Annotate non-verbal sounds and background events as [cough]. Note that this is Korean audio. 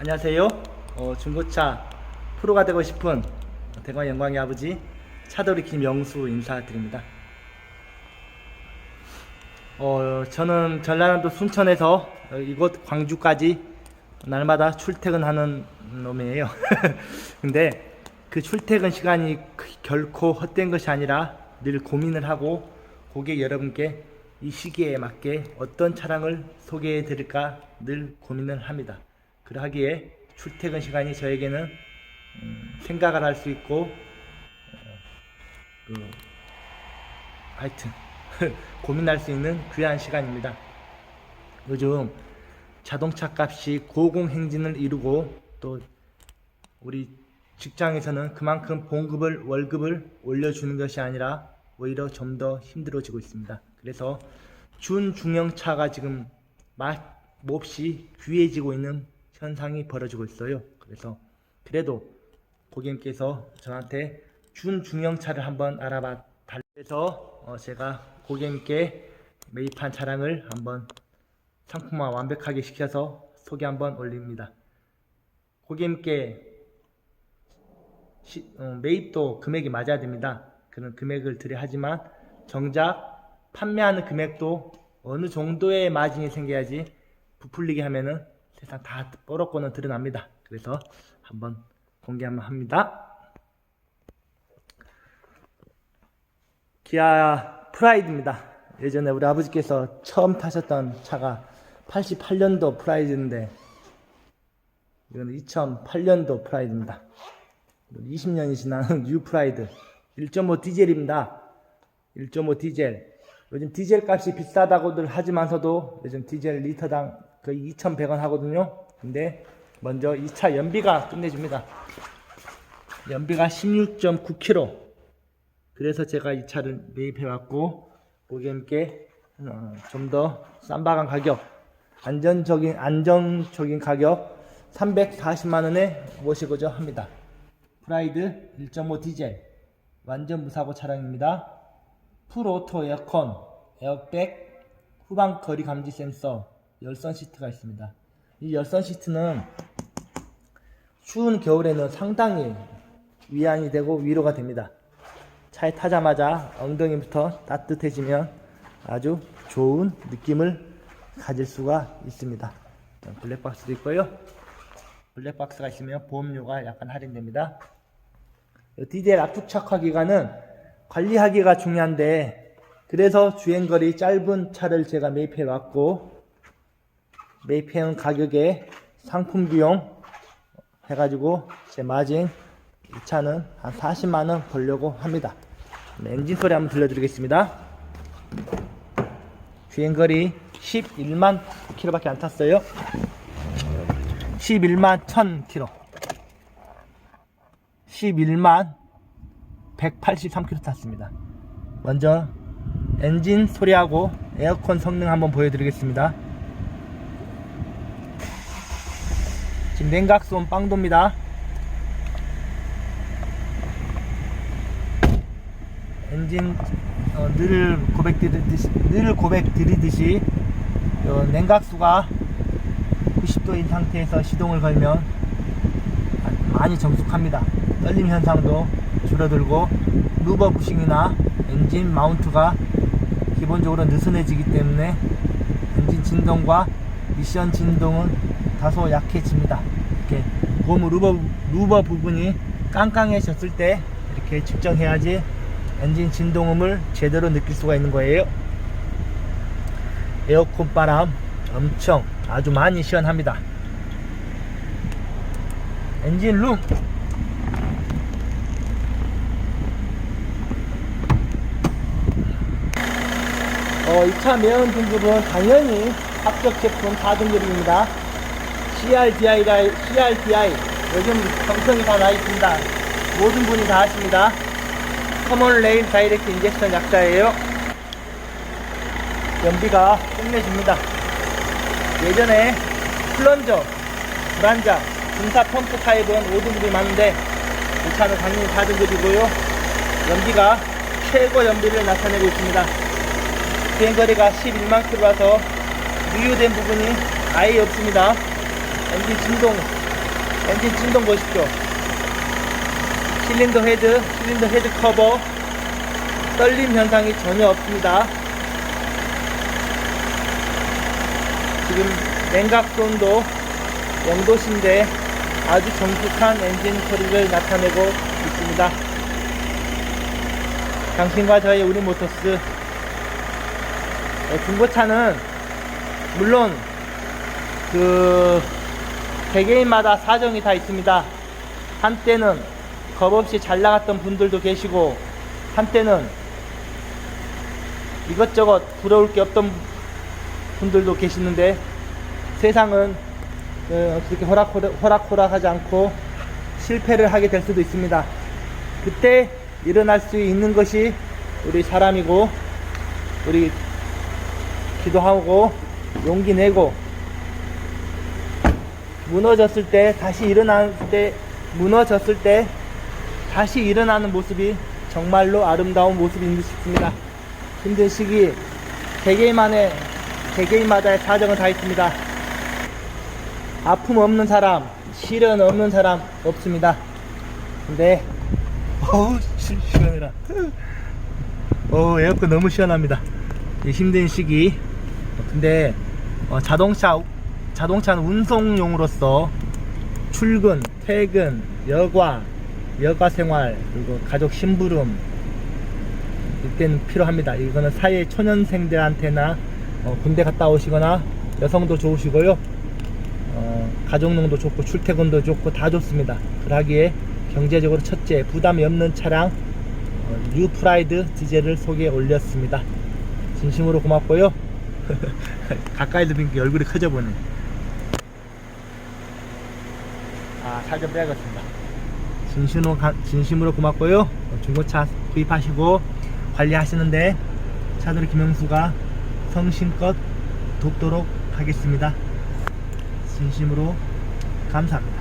안녕하세요. 어, 중고차 프로가 되고 싶은 대관 영광의 아버지 차돌이 김영수 인사드립니다. 어, 저는 전라남도 순천에서 어, 이곳 광주까지 날마다 출퇴근하는 놈이에요. [laughs] 근데 그 출퇴근 시간이 그- 결코 헛된 것이 아니라 늘 고민을 하고 고객 여러분께 이 시기에 맞게 어떤 차량을 소개해 드릴까 늘 고민을 합니다. 그러하기에 출퇴근 시간이 저에게는 음, 생각을 할 수 있고 어, 그, 하여튼 [laughs] 고민할 수 있는 귀한 시간입니다. 요즘 자동차 값이 고공행진을 이루고 또 우리 직장에서는 그만큼 봉급을 월급을 올려주는 것이 아니라 오히려 좀 더 힘들어지고 있습니다. 그래서 준중형차가 지금 맛 몹시 귀해지고 있는 현상이 벌어지고 있어요. 그래서 그래도 고객님께서 저한테 준 중형차를 한번 알아봐 달래서 어, 제가 고객님께 매입한 차량을 한번 상품화 완벽하게 시켜서 소개 한번 올립니다. 고객님께 시- 어, 매입도 금액이 맞아야 됩니다. 그런 금액을 드려 하지만 정작 판매하는 금액도 어느 정도의 마진이 생겨야지 부풀리게 하면은 세상 다 뻐럭고는 드러납니다. 그래서 한번 공개 한번 합니다. 기아 프라이드입니다. 예전에 우리 아버지께서 처음 타셨던 차가 88년도 프라이드인데 이건 2008년도 프라이드입니다. 20년이 지난 [laughs] 뉴 프라이드 1.5 디젤입니다. 1.5 디젤. 요즘 디젤 값이 비싸다고들 하지만서도 요즘 디젤 리터당 거의 2,100원 하거든요. 근데 먼저 이차 연비가 끝내줍니다. 연비가 16.9km. 그래서 제가 이 차를 매입해 왔고 고객님께 어, 좀더 쌈박한 가격, 안전적인 안정적인 가격 340만 원에 모시고자 합니다. 프라이드 1.5 디젤 완전 무사고 차량입니다. 풀 오토 에어컨, 에어백, 후방 거리 감지 센서, 열선 시트가 있습니다. 이 열선 시트는 추운 겨울에는 상당히 위안이 되고 위로가 됩니다. 차에 타자마자 엉덩이부터 따뜻해지면 아주 좋은 느낌을 가질 수가 있습니다. 블랙박스도 있고요. 블랙박스가 있으면 보험료가 약간 할인됩니다. 디젤 압축착화 기간은 관리하기가 중요한데 그래서 주행거리 짧은 차를 제가 매입해 왔고 매입해 온 가격에 상품 비용 해가지고 제 마진 이 차는 한 40만원 벌려고 합니다 엔진 소리 한번 들려드리겠습니다 주행거리 11만 킬로 밖에 안 탔어요 11만 1000 킬로 11만 183km 탔습니다. 먼저 엔진 소리하고 에어컨 성능 한번 보여드리겠습니다. 지금 냉각수온 빵도입니다. 엔진 어, 늘 고백 드리듯이 늘 고백 드리듯이 어, 냉각수가 90도인 상태에서 시동을 걸면 많이 정숙합니다. 떨림 현상도 줄어들고 루버 부싱이나 엔진 마운트가 기본적으로 느슨해지기 때문에 엔진 진동과 미션 진동은 다소 약해집니다. 이렇게 고무 루버, 루버 부분이 깡깡해졌을 때 이렇게 측정해야지 엔진 진동음을 제대로 느낄 수가 있는 거예요. 에어컨 바람 엄청 아주 많이 시원합니다. 엔진 룸 어, 2차 매연 등급은 당연히 합격 제품 4등급입니다. CRDI, CRDI 요즘 정성이 다 나 있습니다. 모든 분이 다 아십니다. 커먼 레일 다이렉트 인젝션 약자예요. 연비가 끝내줍니다. 예전에 플런저, 불안자, 분사 펌프 타입은 5등급이 많은데 이 차는 당연히 4등급이고요. 연비가 최고 연비를 나타내고 있습니다. 비행거리가 11만 킬로라서 누유된 부분이 아예 없습니다. 엔진 진동 엔진 진동 보십시오. 실린더 헤드, 실린더 헤드 커버, 떨림 현상이 전혀 없습니다. 지금 냉각수온도 0도씨인데 아주 정숙한 엔진 소리를 나타내고 있습니다. 당신과 저의 우리 모터스 어, 중고차는 물론 그 개개인마다 사정이 다 있습니다. 한때는 겁 없이 잘 나갔던 분들도 계시고 한때는 이것저것 부러울 게 없던 분들도 계시는데 세상은 어, 호락호락, 호락호락 하지 않고 실패를 하게 될 수도 있습니다. 그때 일어날 수 있는 것이 우리 사람이고 우리 기도하고 용기 내고 무너졌을 때 다시 일어날 때 무너졌을 때 다시 일어나는 모습이 정말로 아름다운 모습인 듯 싶습니다. 힘든 시기 개개인만의 개개인마다의 사정은 다 있습니다. 아픔 없는 사람, 시련 없는 사람 없습니다. 근데 어우 시- 시원해라. 어 에어컨 너무 시원합니다. 이 힘든 시기. 근데 어, 자동차 자동차는 운송용으로서 출근, 퇴근, 여과, 여가 생활 그리고 가족 심부름 이때는 필요합니다. 이거는 사회 초년생들한테나 어, 군대 갔다 오시거나 여성도 좋으시고요. 어, 가족용도 좋고 출퇴근도 좋고 다 좋습니다. 그러기에 경제적으로 첫째 부담이 없는 차량 어, 뉴 프라이드 디젤을 소개해 올렸습니다. 진심으로 고맙고요. [laughs] 가까이서 보니까 얼굴이 커져 보네. 아, 살좀 빼야겠습니다. 진심으로, 가- 진심으로 고맙고요. 어, 중고차 구입하시고 관리하시는데 차돌이 김영수가 성심껏 돕도록 하겠습니다. 진심으로 감사합니다.